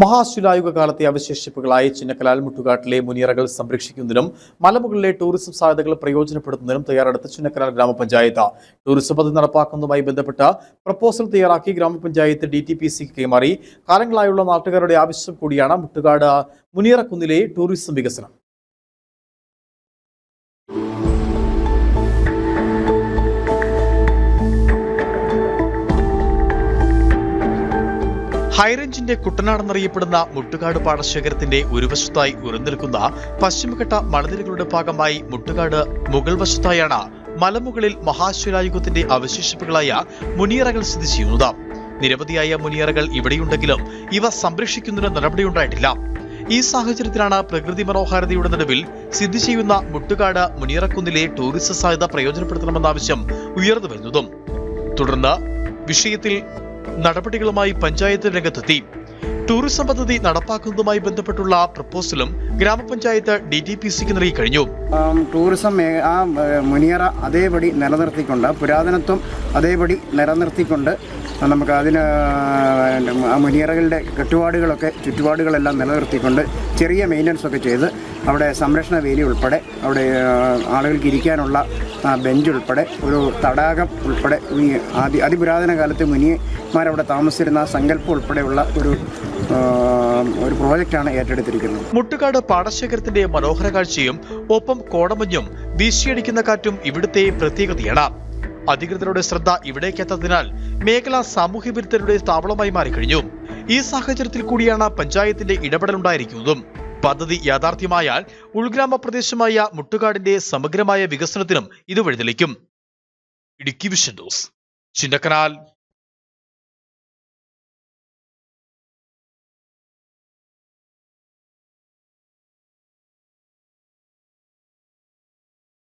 മഹാശിലായുഗ കാലത്തെ അവശേഷിപ്പുകളായി ചിന്നക്കലാൽ മുട്ടുകാട്ടിലെ മുനിയറകൾ സംരക്ഷിക്കുന്നതിനും മലമുകളിലെ ടൂറിസം സാധ്യതകൾ പ്രയോജനപ്പെടുത്തുന്നതിനും തയ്യാറെടുത്ത ചിന്നക്കലാൽ ഗ്രാമപഞ്ചായത്ത്. ടൂറിസം പദ്ധതി നടപ്പാക്കുന്നതുമായി ബന്ധപ്പെട്ട പ്രപ്പോസൽ തയ്യാറാക്കി ഗ്രാമപഞ്ചായത്ത് ഡി ടി പി സിക്ക് കൈമാറി. കാലങ്ങളായുള്ള നാട്ടുകാരുടെ ആവശ്യം കൂടിയാണ് മുട്ടുകാട് മുനിയറക്കുന്നിലെ ടൂറിസം വികസനം. ഹൈറേഞ്ചിന്റെ കുട്ടനാടെന്നറിയപ്പെടുന്ന മുട്ടുകാട് പാടശേഖരത്തിന്റെ ഒരു വശത്തായി ഉയർന്നിരിക്കുന്ന പശ്ചിമഘട്ട മണനിരകളുടെ ഭാഗമായി മുട്ടുകാട് മുകൾ വശത്തായാണ് മലമുകളിൽ മഹാശിലായുഗത്തിന്റെ അവശേഷിപ്പുകളായ മുനിയറകൾ സ്ഥിതി ചെയ്യുന്നത്. നിരവധിയായ മുനിയറകൾ ഇവിടെയുണ്ടെങ്കിലും ഇവ സംരക്ഷിക്കുന്നതിന് നടപടിയുണ്ടായിട്ടില്ല. ഈ സാഹചര്യത്തിലാണ് പ്രകൃതി മനോഹാരിതയുടെ നടുവിൽ സ്ഥിതി ചെയ്യുന്ന മുട്ടുകാട് മുനിയറക്കുന്നിലെ ടൂറിസ്റ്റ് സാധ്യത പ്രയോജനപ്പെടുത്തണമെന്ന ആവശ്യം ഉയർന്നു വരുന്നതും. തുടർന്ന് വിഷയത്തിൽ നടപടികളുമായി പഞ്ചായത്ത് രംഗത്തെത്തി. ടൂറിസം പദ്ധതി നടപ്പാക്കുന്നതുമായി ബന്ധപ്പെട്ടുള്ള പ്രപ്പോസലും ഗ്രാമപഞ്ചായത്ത് ഡി ടി പി സിക്ക് നൽകി കഴിഞ്ഞു. ടൂറിസം ആ മുനിയറ അതേപടി നിലനിർത്തിക്കൊണ്ട് പുരാതനത്വം അതേപടി നിലനിർത്തിക്കൊണ്ട് നമുക്ക് അതിന് ആ മുനിയറകളുടെ കെട്ടുപാടുകളൊക്കെ ചുറ്റുപാടുകളെല്ലാം നിലനിർത്തിക്കൊണ്ട് ചെറിയ മെയിന്റനൻസ് ഒക്കെ ചെയ്ത് അവിടെ സംരക്ഷണ വേലി ഉൾപ്പെടെ അവിടെ ആളുകൾക്ക് ഇരിക്കാനുള്ള ബെഞ്ച് ഉൾപ്പെടെ ഒരു തടാകം ഉൾപ്പെടെ ആദ്യ ആദി അതിപുരാതന കാലത്ത് മുനിയന്മാരവിടെ താമസിച്ചിരുന്ന ആ സങ്കല്പം ഉൾപ്പെടെയുള്ള ഒരു ഒരു പ്രോജക്റ്റാണ് ഏറ്റെടുത്തിരിക്കുന്നത്. മുട്ടുകാട് പാടശേഖരത്തിന്റെ മനോഹര കാഴ്ചയും ഒപ്പം കോടമഞ്ഞും വീശിയടിക്കുന്ന കാറ്റും ഇവിടുത്തെ പ്രത്യേകതയാണ്. അധികൃതരുടെ ശ്രദ്ധ ഇവിടേക്കെത്തതിനാൽ മേഖല സാമൂഹ്യ വിരുദ്ധരുടെ താവളമായി മാറിക്കഴിഞ്ഞു. ഈ സാഹചര്യത്തിൽ കൂടിയാണ് പഞ്ചായത്തിന്റെ ഇടപെടലുണ്ടായിരിക്കുന്നതും. പദ്ധതി യാഥാർത്ഥ്യമായാൽ ഉൾഗ്രാമ പ്രദേശമായ മുട്ടുകാടിന്റെ സമഗ്രമായ വികസനത്തിനും ഇത് വഴിതെളിക്കും. ഇടുക്കി വിഷൻ ചിന്നക്കനാൽ.